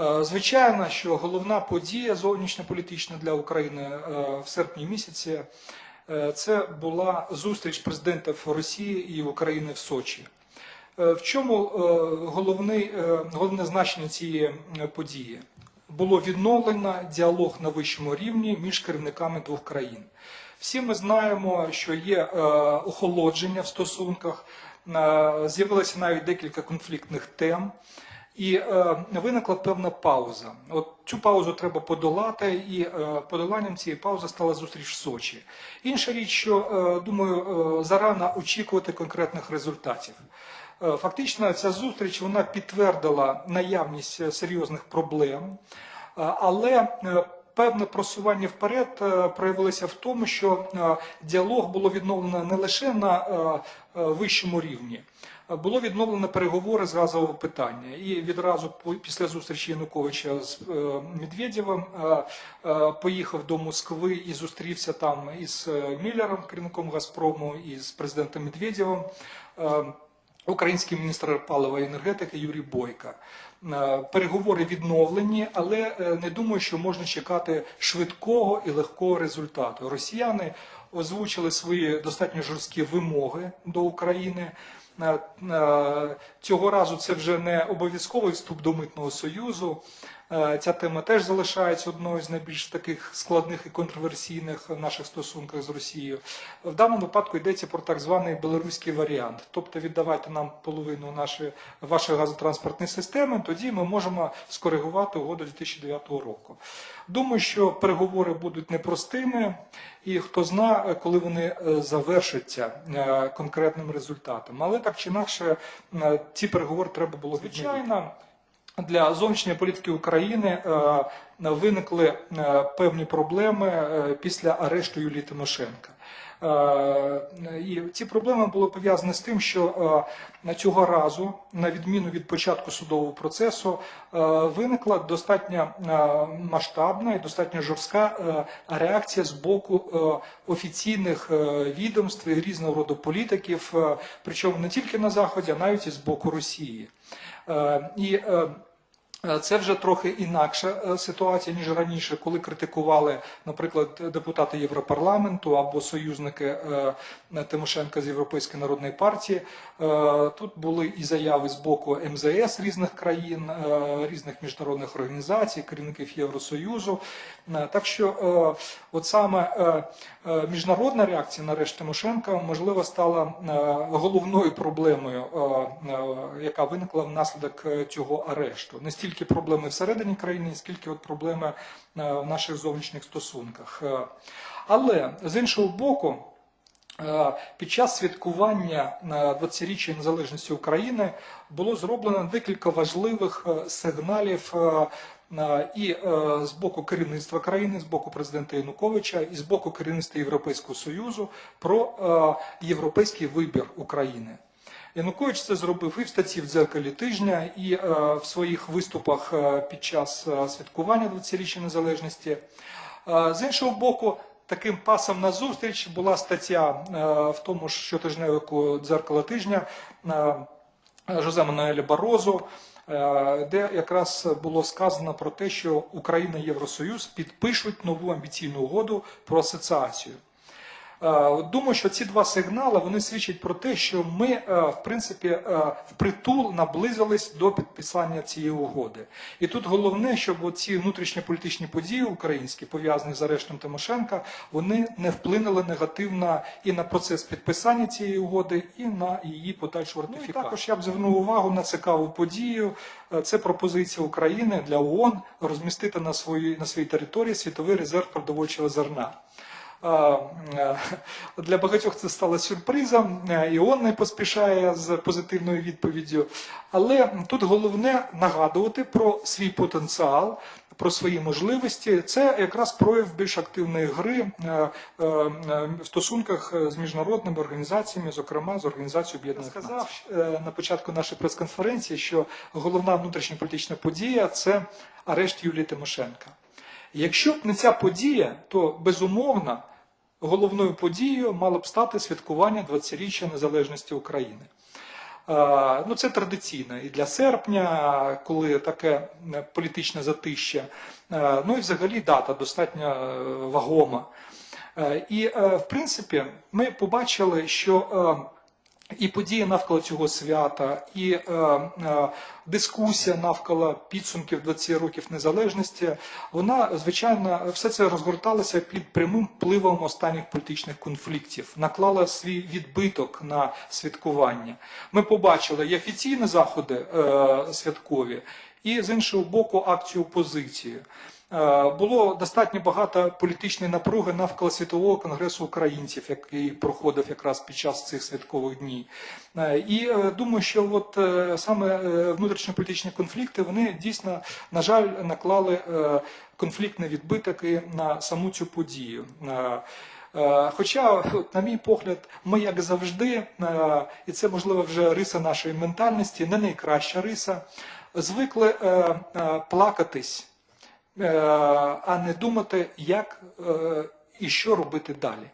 Е, Звичайно, що головна подія зовнішньополітична для України е, в серпні місяці е, це була зустріч президентів Росії і України в Сочі. В чому е, головний, е, головне значення цієї події? Було відновлено діалог на вищому рівні між керівниками двох країн. Всі ми знаємо, що є охолодження в стосунках, з'явилося навіть декілька конфліктних тем. І е, виникла певна пауза. От цю паузу треба подолати, і е, подоланням цієї паузи стала зустріч в Сочі. Інша річ, що е, думаю, е, зарано очікувати конкретних результатів. Е, Фактично, ця зустріч вона підтвердила наявність е, серйозних проблем, е, але е, певне просування вперед е, проявилося в тому, що діалог було відновлено не лише на вищому рівні. Було відновлено переговори з газового питання, і відразу після зустрічі Януковича з е, Медведєвим е, е, поїхав до Москви і зустрівся там із Міллером, керівником Газпрому, і з президентом Медведєвим. Український міністр палива і енергетики Юрій Бойко. Е, Переговори відновлені, але е, не думаю, що можна чекати швидкого і легкого результату. Росіяни озвучили свої достатньо жорсткі вимоги до України. Е, Цього разу це вже не обов'язковий вступ до митного союзу. Е, Ця тема теж залишається одною з найбільш таких складних і контроверсійних в наших стосунках з Росією. В даному випадку йдеться про так званий білоруський варіант. Тобто віддавайте нам половину нашої, вашої газотранспортної системи, тоді ми можемо скоригувати угоду 2009 року. Думаю, що переговори будуть непростими, і хто знає, коли вони е, завершаться е, конкретним результатом. Але так чи інакше, ці переговори треба було звичайно. Для зовнішньої політики України е, виникли е, певні проблеми е, після арешту Юлії Тимошенка. І ці проблеми були пов'язані з тим, що цього разу, на відміну від початку судового процесу, виникла достатньо масштабна і достатньо жорстка реакція з боку офіційних відомств і різного роду політиків, причому не тільки на Заході, а навіть і з боку Росії. І Це вже трохи інакша е, ситуація ніж раніше, коли критикували, наприклад, депутати Європарламенту або союзники е, Тимошенка з Європейської народної партії. Е, Тут були і заяви з боку МЗС різних країн, е, різних міжнародних організацій, керівників Євросоюзу. Е, Так що, е, от саме е, е, міжнародна реакція на арешт Тимошенка можливо стала е, головною проблемою, е, е, яка виникла внаслідок е, цього арешту. Не стільки проблеми всередині країни, скільки от проблеми е, в наших зовнішніх стосунках. Е, Але з іншого боку. Е, Під час святкування е, 20-річчя незалежності України було зроблено декілька важливих сигналів і з боку керівництва країни, з боку президента Януковича, і з боку керівництва Європейського Союзу про європейський вибір України. Янукович це зробив і в статті в дзеркалі тижня, і е, в своїх виступах е, під час е, святкування 20-річчя незалежності. Е, З іншого боку, таким пасом на зустріч була стаття е, в тому ж щотижневику дзеркала тижня е, Жозе Мануеля Барозу, е, де якраз було сказано про те, що Україна і Євросоюз підпишуть нову амбіційну угоду про асоціацію. Е, Думаю, що ці два сигнали вони свідчать про те, що ми, е, в принципі, е, впритул наблизились до підписання цієї угоди. І тут головне, щоб ці внутрішньополітичні події українські, пов'язані з арештом Тимошенка, вони не вплинули негативно і на процес підписання цієї угоди, і на її подальшу ратифікацію. Ну, і також я б звернув увагу на цікаву подію. Це пропозиція України для ООН розмістити на своїй на своїй території світовий резерв продовольчого зерна. Е, Для багатьох це стало сюрпризом, е, і ООН не поспішає з позитивною відповіддю. Але тут головне нагадувати про свій потенціал, про свої можливості. Це якраз прояв більш активної гри е, в стосунках з міжнародними організаціями, зокрема з Організацією Об'єднаних Націй. Сказав на початку нашої прес-конференції, що головна внутрішньополітична подія це арешт Юлії Тимошенка. Якщо б не ця подія, то безумовно головною подією мало б стати святкування 20-річчя незалежності України. Е, Ну, це традиційно і для серпня, коли таке е, політичне затища. Е, Ну і взагалі дата достатньо вагома. І, в принципі, ми побачили, що і події навколо цього свята, і е, е, дискусія навколо підсумків 20 років незалежності, вона, звичайно, все це розгорталося під прямим впливом останніх політичних конфліктів, наклала свій відбиток на святкування. Ми побачили і офіційні заходи е, святкові, і з іншого боку акцію опозиції. Е, Було достатньо багато політичної напруги навколо світового конгресу українців, який проходив якраз під час цих святкових днів. Е, І е, думаю, що от саме внутрішньополітичні конфлікти вони дійсно, на жаль, наклали конфліктний відбиток на саму цю подію. Е, Хоча, от, на мій погляд, ми, як завжди, е, і це можливо вже риса нашої ментальності, не найкраща риса, звикли е, плакатись, а не думати, як і що робити далі.